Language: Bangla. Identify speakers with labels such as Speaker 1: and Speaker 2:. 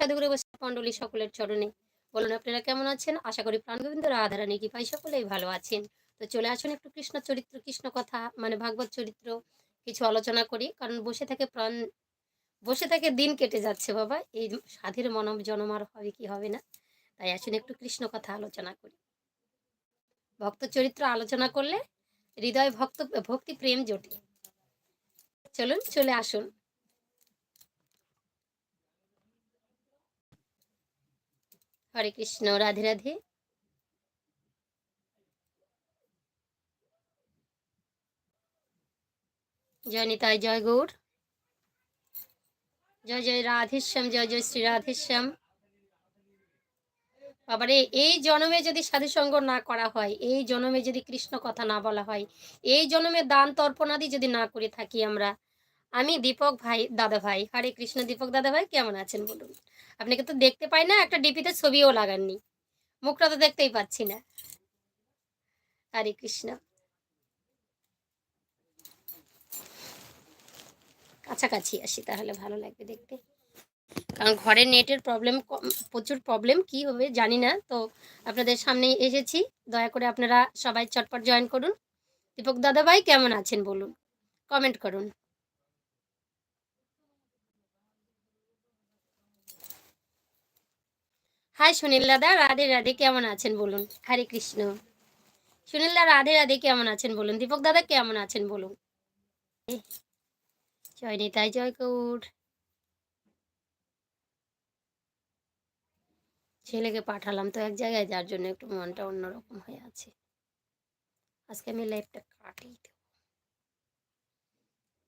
Speaker 1: সাধুগুরু মণ্ডলী সকলের চরণে। বলুন, আপনারা কেমন আছেন? আশা করি প্রাণগোবিন্দ রাধারানী কৃপাই সকলেই ভালো আছেন। তো চলে আসুন একটু কৃষ্ণ চরিত্র, কৃষ্ণ কথা মানে ভাগবত চরিত্র কিছু আলোচনা করি। কারণ বসে থেকে প্রাণ, বসে থেকে দিন কেটে যাচ্ছে বাবা। এই সাধীর মনব জনমার হবে কি হবে না? তাই আসুন একটু কৃষ্ণ কথা আলোচনা করি। ভক্ত চরিত্র আলোচনা করলে হৃদয় ভক্ত, ভক্তি প্রেম জোটে। চলুন, চলে আসুন। হরে কৃষ্ণ, রাধে রাধে। জয় নিতাই, জয় গৌর। জয় জয় রাধেশ্যাম, জয় জয় শ্রী রাধেশ্যাম। বাবারে, এই জন্মে যদি সাধুসঙ্গ না করা হয়, এই জন্মে যদি কৃষ্ণ কথা না বলা হয়, এই জন্মে দান তর্পণাদি যদি না করে থাকি আমরা, আমি দীপক ভাই, দাদা ভাই, হরে কৃষ্ণ দীপক দাদা ভাই, কেমন আছেন বলুন? আপনি কিন্তু দেখতে পাই না, একটা ডিপিতে ছবিও লাগাননি। মুখটা তো দেখতেই পাচ্ছি না। হরে কৃষ্ণ। কাছাকাছি আসি তাহলে, ভালো লাগবে দেখতে। কারণ ঘরের নেটের প্রবলেম প্রচুর প্রবলেম কি হবে জানি না। তো আপনাদের সামনে এসেছি। দয়া করে আপনারা সবাই চটপট জয়েন করুন। দীপক দাদা ভাই কেমন আছেন বলুন? কমেন্ট করুন। হাই সুনীল দাদা, রাধে রাধে, কেমন আছেন বলুন? হরে কৃষ্ণ। সুনীল দা, রাধে রাধে, কেমন আছেন বলুন? দীপক দাদা, কেমন আছেন বলুন? জয় নিতাই জয় গৌর ছেলেকে পাঠালাম তো এক জায়গায়, যার জন্য একটু মনটা অন্যরকম হয়ে আছে। আজকে আমি লাইফটা কাটিয়ে দেব।